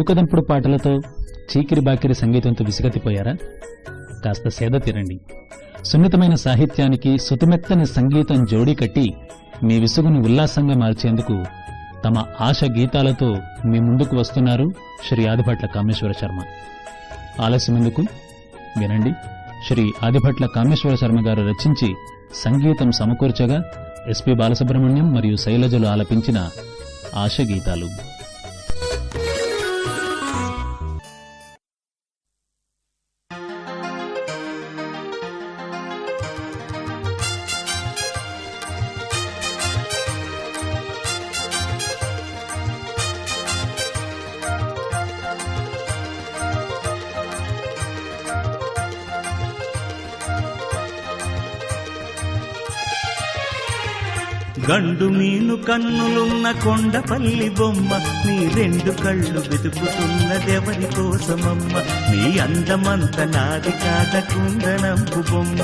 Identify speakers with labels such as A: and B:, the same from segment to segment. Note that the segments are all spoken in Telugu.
A: ఊకదంపుడు పాటలతో చీకిరి బాకిరి సంగీతంతో విసిగతిపోయారా? కాస్త సేద తీరండి. సున్నితమైన సాహిత్యానికి సుతిమెత్తని సంగీతం జోడీ కట్టి మీ విసుగును ఉల్లాసంగా మార్చేందుకు తమ ఆశ గీతాలతో మీ ముందుకు వస్తున్నారు శ్రీ ఆదిభట్ల కామేశ్వర శర్మ. ఆలస్యమెందుకు వినండి. శ్రీ ఆదిభట్ల కామేశ్వర శర్మ గారు రచించి సంగీతం సమకూర్చగా ఎస్పి బాలసుబ్రహ్మణ్యం మరియు శైలజలు ఆలపించిన ఆశ
B: గండు మీను కన్నులున్న కొండపల్లి బొమ్మ నీ రెండు కళ్ళు వెతుకుతున్నదెవరి కోసమమ్మ నీ అందమంత నాది కాద కుందనంపు బొమ్మ.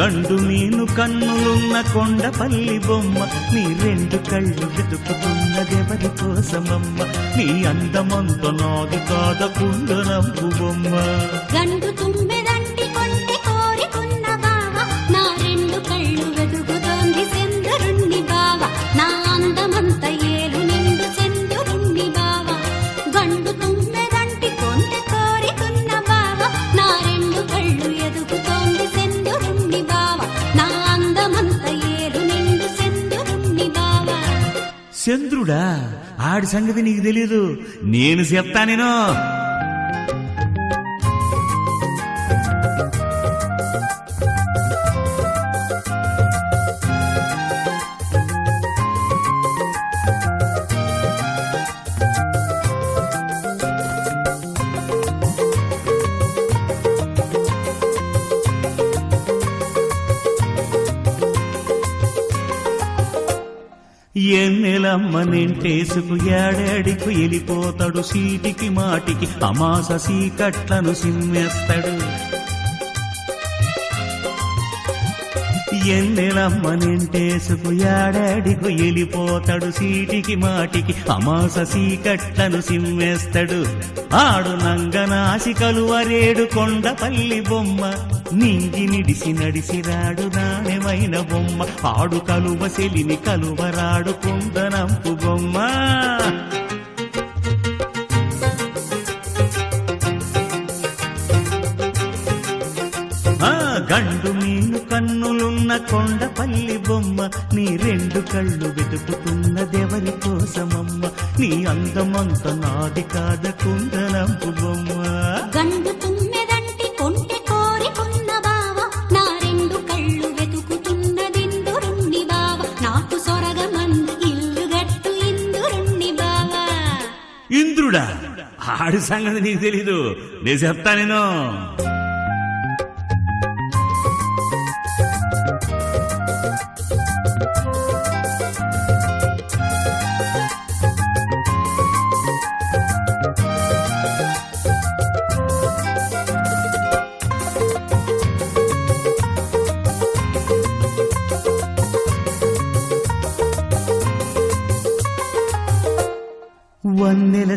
B: గండు మీను కన్నులున్న కొండపల్లి బొమ్మ నీ రెండు కళ్ళు వెతుకుతున్నదెవరి కోసమమ్మ నీ అందమంత నాది కాద కుందనంపు బొమ్మ.
C: గండు
B: చంద్రుడా ఆడి సంగతి నీకు తెలీదు. నేను చెప్తానేనో. నేను ఎన్నెలమ్మ వెళ్ళిపోతాడు సీటికి మాటికి. అమాస సీకట్లను సిమ్మేస్తాడు. ఎన్నెలమ్మ నింటేసుకు ఏడాడికు వెళ్ళిపోతాడు సీటికి మాటికి. అమాస సీకట్లను సిమ్మేస్తాడు. ఆడు నంగనాసి కలువరేడు కొండపల్లి బొమ్మ. నింగి నిడిసి నడిసి రాడు నాణ్యమైన బొమ్మ. ఆడు కలువ సెలిని కలువరాడు కుందనంపు బొమ్మ. గండు మీను కన్నులున్న కొండపల్లి బొమ్మ. నీ రెండు కళ్ళు వెతుకుతున్నదెవరి కోసమమ్మ. నీ అందమంత నాది కాద కుందనంపు బొమ్మ. ఆడి సంగతి నీకు తెలీదు. నేను చెప్తా నేను.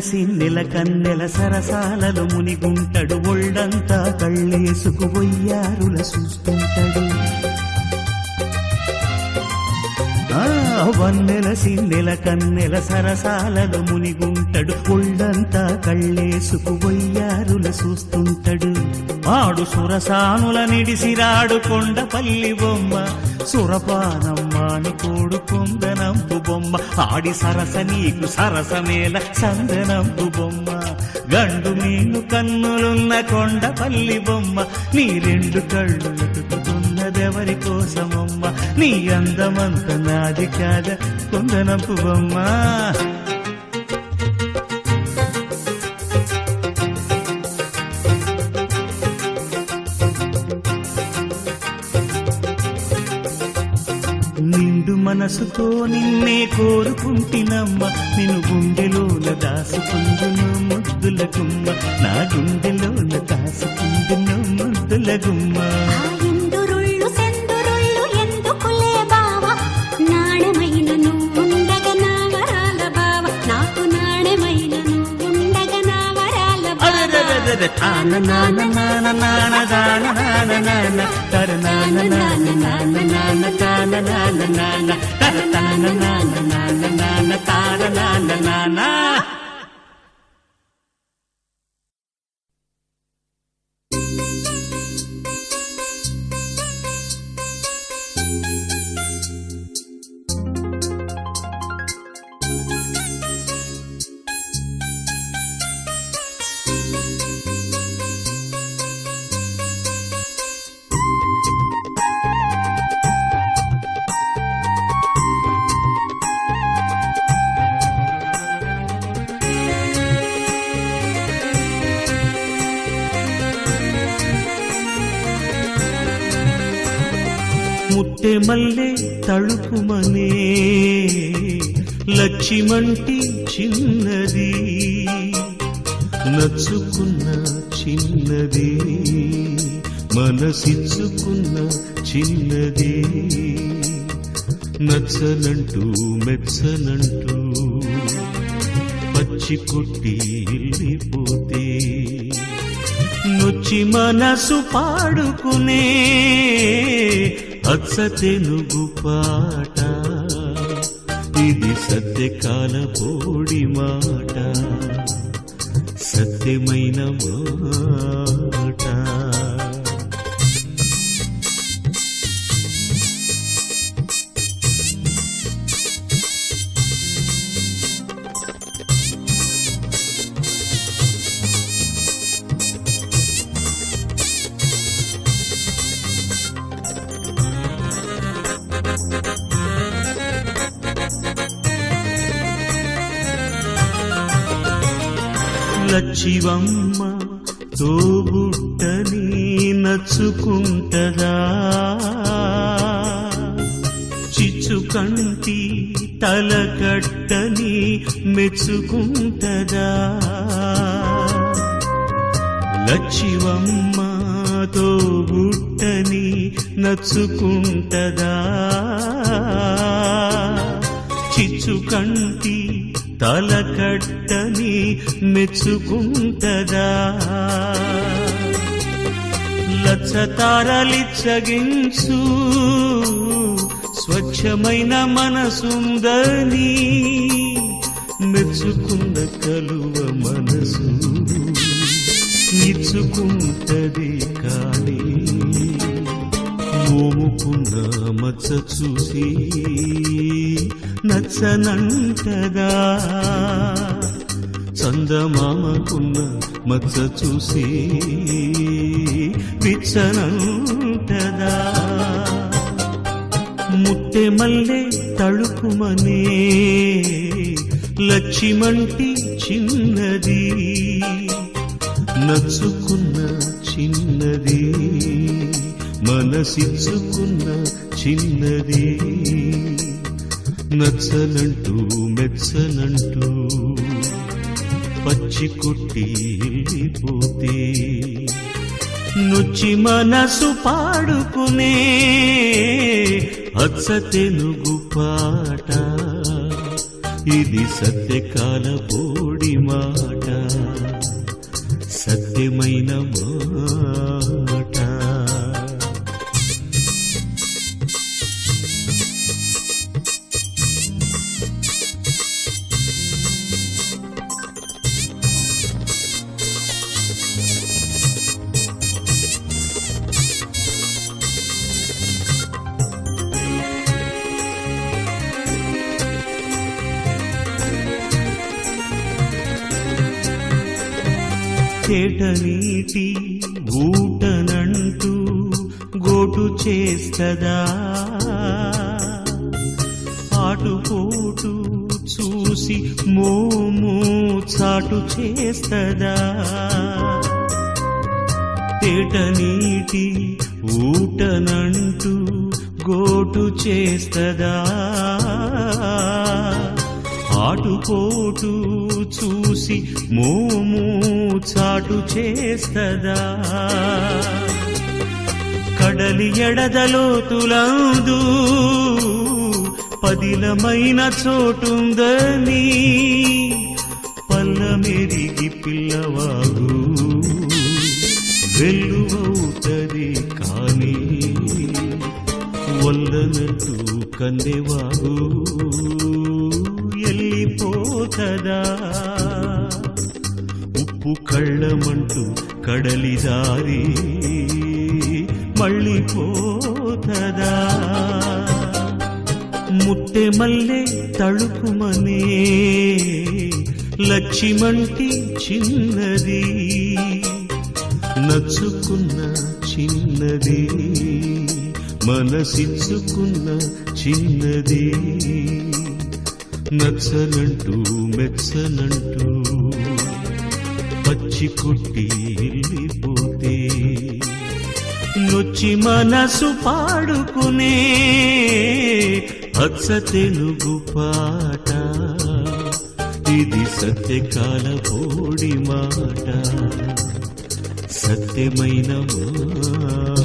B: కలిసి నెల కన్నెల సరసాలలో మునిగుంటడు. ఒళ్ళంతా కళ్ళేసుకు వయ్యారుల చూస్తుంటాడు ఆ వన్నెల సిన్నెల కన్నెల సరసాలలో మునిగుంటడు. ఒళ్ళ కళ్ళేసుకు వయ్యారుల చూస్తుంటాడు. ఆడు సురసానుల నిడిసిరాడు కొండపల్లి బొమ్మ. సురపానమ్మాని కోడు కొందనంపు బొమ్మ. ఆడి సరస నీకు సరసమేల సందనంపు బొమ్మ. గండు మీను కన్నులున్న కొండపల్లి బొమ్మ. నీ రెండు కళ్ళు వెతుకుతున్నదెవరి కోసమమ్మ? నీ అందమంత నాది కాద కొందనంపు బొమ్మ. మనసుతో నిన్నే కోరుకుంటినమ్మ. నేను గుండెలోన దాసుకుందును ముద్దుల గుమ్మ నా గుండెలోన దాసుకుందును ముద్దుల గుమ్మ తర తాన నాన నాన నాన దాన నాన నాన తర నాన నాన నాన నాన తాన నాన నాన తర తాన నాన నాన నాన తార నాన నాన మల్లె తళుకుమనే లక్ష్మిమంటి చిన్నది నచ్చుకున్న చిన్నది మనసిచ్చుకున్న చిన్నది. నచ్చనంటూ మెచ్చనంటూ పచ్చి కొట్టి వెళ్ళిపోతే నొచ్చి మనసు పాడుకునే అచ్చ తెలుగు పాట. ఇది సత్యకాల పోడి మాట. సత్యమైన మాట. లచ్చివమ్మ తోబుట్టని నచ్చుకుంటదా? చిచ్చుకంటి తలకట్టని మెచ్చుకుంటదా? లచ్చివమ్మ తోబుట్టని నచ్చుకుంటదా? చిచ్చుకంటి తలకట్టని మెచ్చుకుంటదా? లచ్చ తారలిచ్చగించు స్వచ్ఛమైన మనసుందని మెచ్చుకున్న కలువ మనసు ఇచ్చుకుంటది కానీ మోముకున్న మచ్చ చూసి నచ్చనంటదా చందమామకున్న మచ్చ చూసి పిచ్చనంటదా ముట్టె మల్లె తళుకుమనే లచ్చిమంటి చిన్నది. నచ్చుకున్న చిన్నది మనసిచ్చుకున్న చిన్నది. నచ్చనంటూ మెచ్చనంటూ పచ్చి కొట్టి వెళ్ళిపోతే నుచ్చి మనసు పాడుకునే అచ్చ తెలుగు పాట. ఇది సత్యకాల పోడి మాట. సత్యమైన మాట. తేట నీటి ఊటనంటూ గోటు చేస్తదా? ఆటుపోటు చూసి మోము చాటు చేస్తదా? తేటని ఆటుపోటు చూసి మోము చాటు చేస్తదా? కడలి ఎడదలోతులందు పదిలమైన చోటుందని పల్లమెరిగి పిల్లవాగు వెల్లువవుతుంది కానీ వల్లనట్టు కందెవాగు. కళ్ళమంటూ కడలి దారి మళ్ళీ పోతదా? ముట్టె మల్లె తళుకుమనే లక్ష్మిమంటి చిన్నది నచ్చుకున్న చిన్నది మనసిచ్చుకున్న చిన్నది. నచ్చనంటూ మెచ్చనంటూ పచ్చి కొట్టి వెళ్ళిపోతే నొచ్చి మనసు పాడుకునే అచ్చ తెలుగు పాట. ఇది సత్యకాల పోడి మాట. సత్యమైన మాట.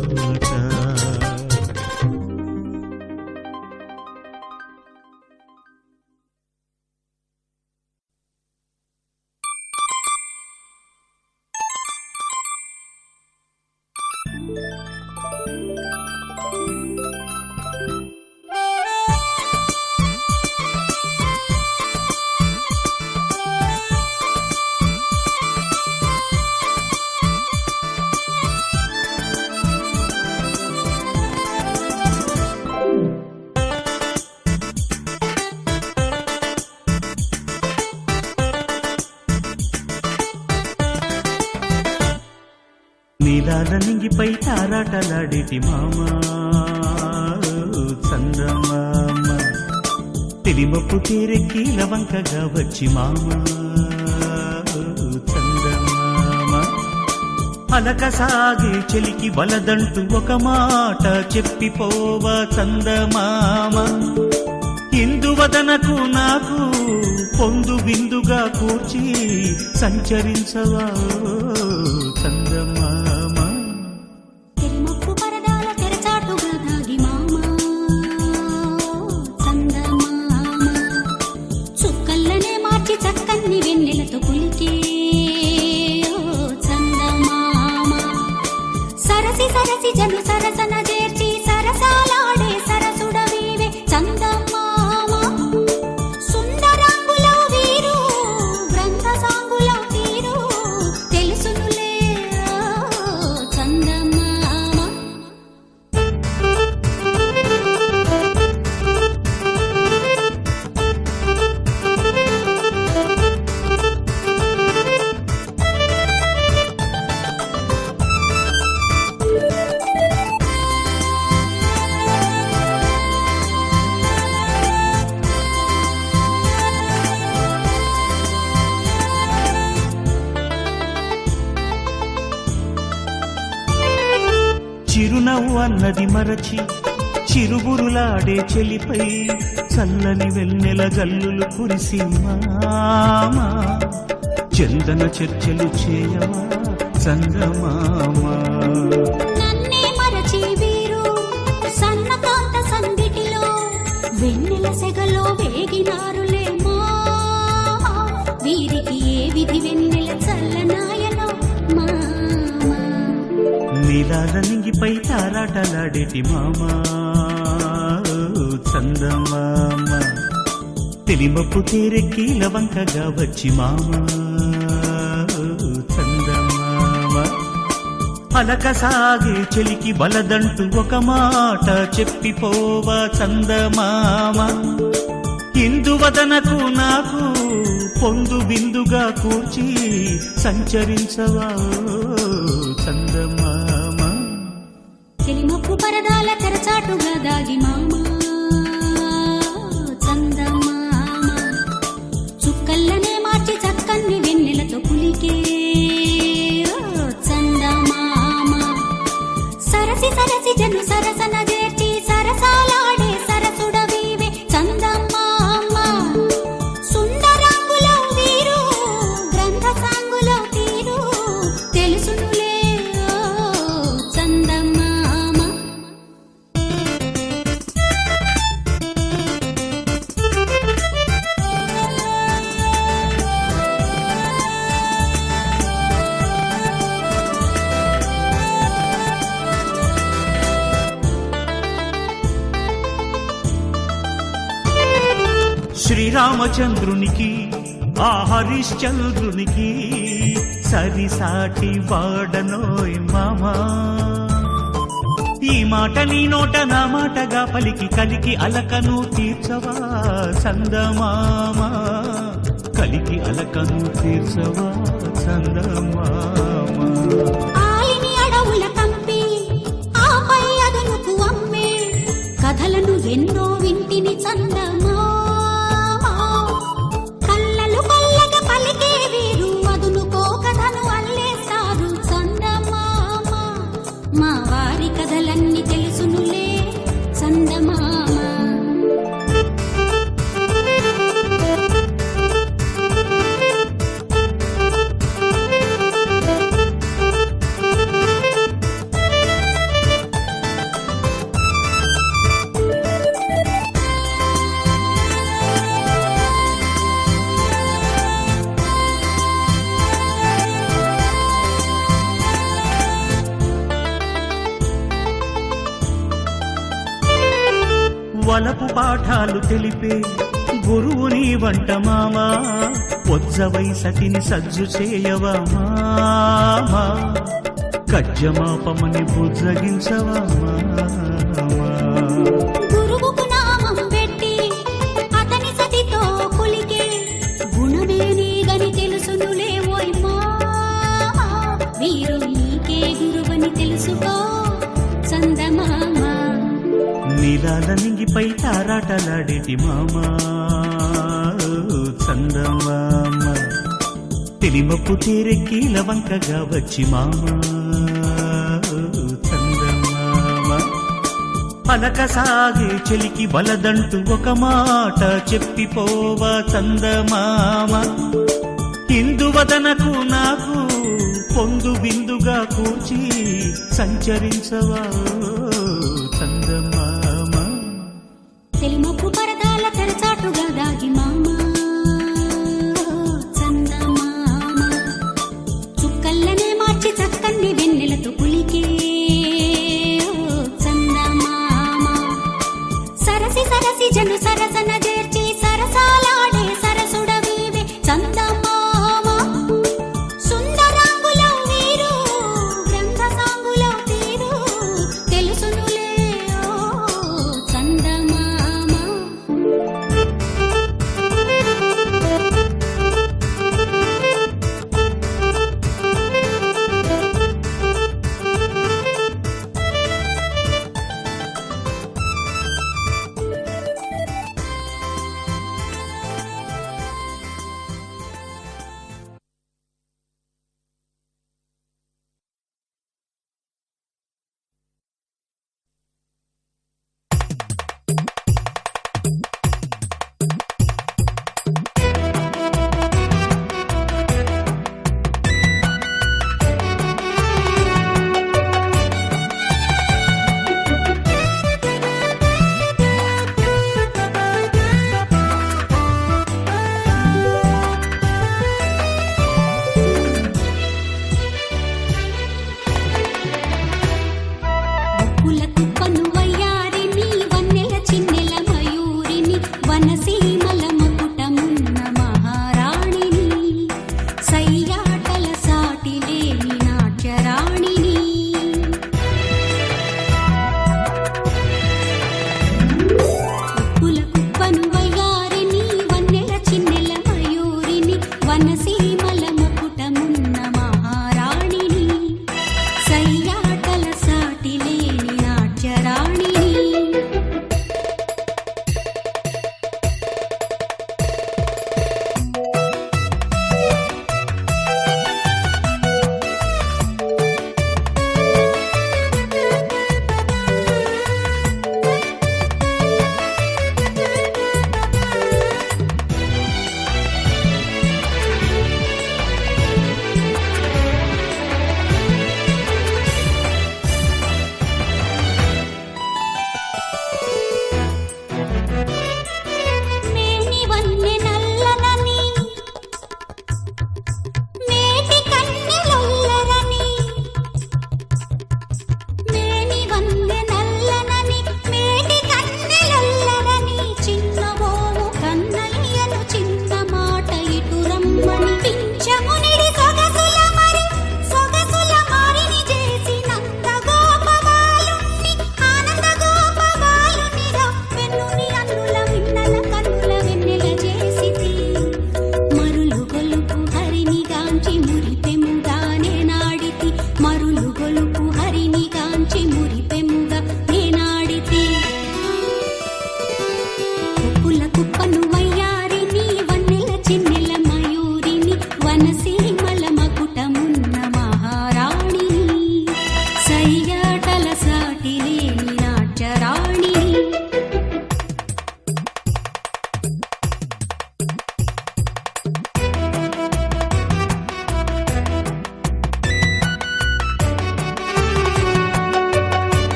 B: నింగిపై మామ? చందమామ తిరిమప్పు తీరెక్కి లవంకగా వచ్చి మామ? చందమామ అలకసాగి చెలికి వలదంటూ ఒక మాట చెప్పిపోవ చందమామ. ఇందువదనకు నాకు పొందు బిందుగా కూర్చి సంచరించవా? చిరునవ్వు అన్నది మరచి చిరుబురులాడే చెలిపై చల్లని వెన్నెల జల్లులు కురిసి మామా. చందన చర్చలు చేయమా చందమామా నీలాల నింగిపై తారాటలాడేటి మామా? చందమామ. తెలిమప్పు తీరెక్కి లవంకగా వచ్చి మామా? చందమామ. అలక సాగే చెలికి బలదంటూ ఒక మాట చెప్పిపోవా చందమామ? ఇందువదనకు నాకు పొందు బిందుగా కూర్చి సంచరించవా చందమా?
C: తెలిమప్పు పరదాల తెరచాటుగా దాగి మామ చందమామ. చుక్కల్లనే మార్చి చక్కన్ని వెన్నెలతో పులికే చందమామ. సరసి సరసి జను సరసన
B: శ్రీరామచంద్రునికి ఆ హరిశ్చంద్రునికి సరిసాటి వాడనోయ్ మామా. ఈ మాట నీ నోట నా మాటగా పలికి కలికి అలకను తీర్చవా చందమామా? కలికి అలకను తీర్చవా చందమామా?
C: కథలను ఎన్నో వింటిని చందమా?
B: పొజ్జవై సతిని సజ్జు చేయవా మామా? కజ్జమాపమని బుజ్జగించవా మామా? నీలాల నింగిపై తారాటలాడేటి మామా? చందమామ తెలిమప్పు తేరెక్కి వంకగా వచ్చి మామా చందమామ. సాగే చెలికి బలదంటూ ఒక మాట చెప్పిపోవ చందమామ. ఇందువదనకు నాకు పొందు బిందుగా కూర్చి సంచరించవా చందమా.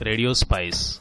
B: Radio Spice.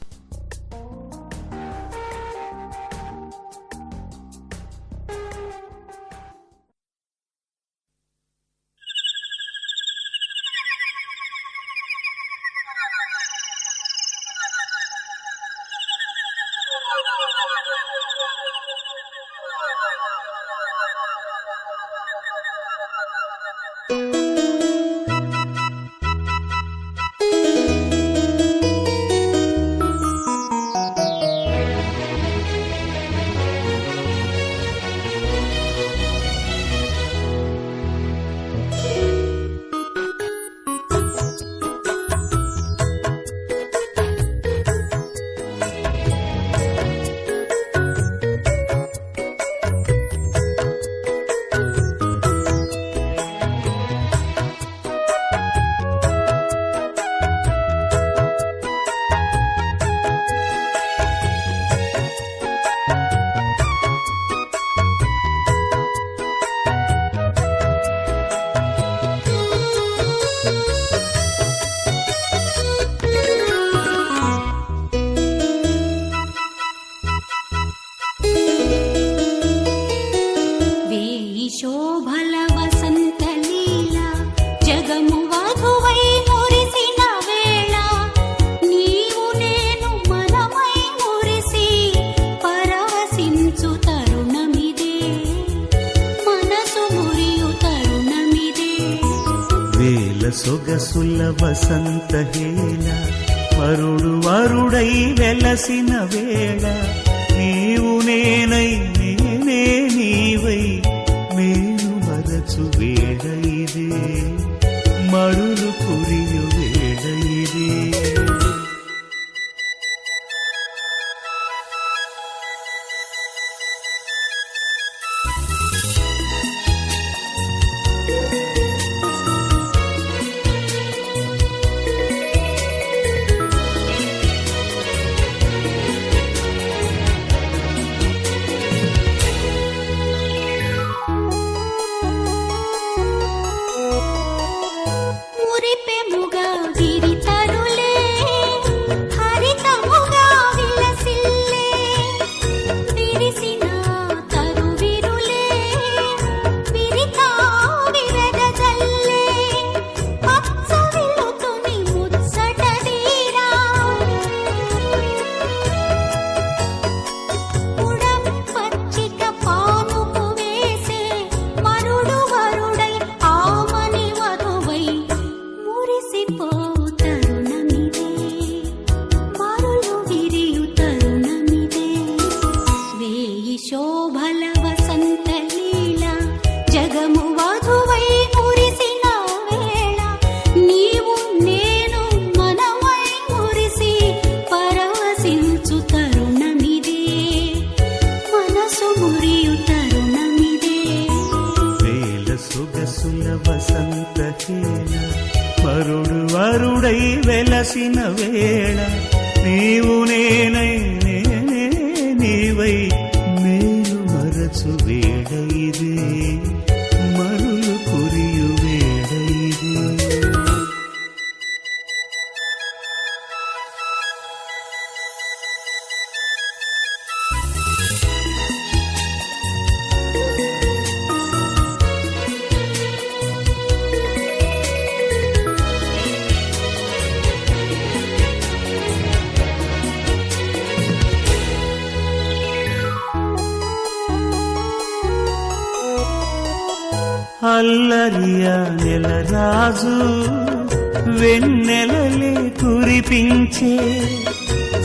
B: అల్లరియ నెలరాజు వెన్నెలలే కురిపించే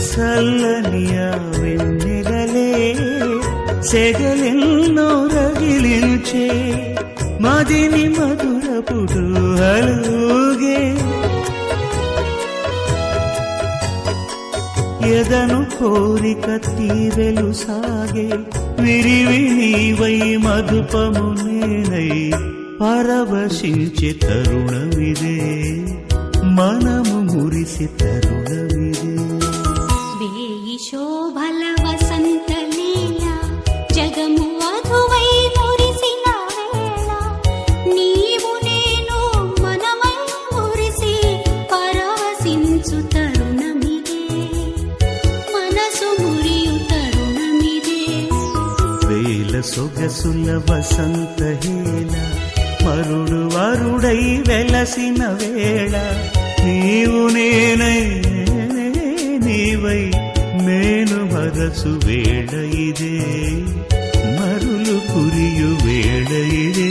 B: చల్లనియ వెన్నెలలే సెగలెన్నో రగిలించే మదిని మధురపుడు అలుగే ఎదను కోరిక తీరెలు సాగే విరివి వై మధుపమున పరవశించే తరుణమిదే. మనము మురిసి తరుణమిదే.
C: వేయి శోభల వసంత జగము వధువై మురిసిన నీవు నేను మనమై మురిసి పరవశించు తరుణమిదే. మనసు మురియు తరుణమిదే.
B: వేల సొగసుల వసంత హేలా మరుడు వరుడై వెలసిన వేళ నీవు నేనై నీవై నేను మరసు వేళ ఇదే మరులు కురియు వేళ ఇదే.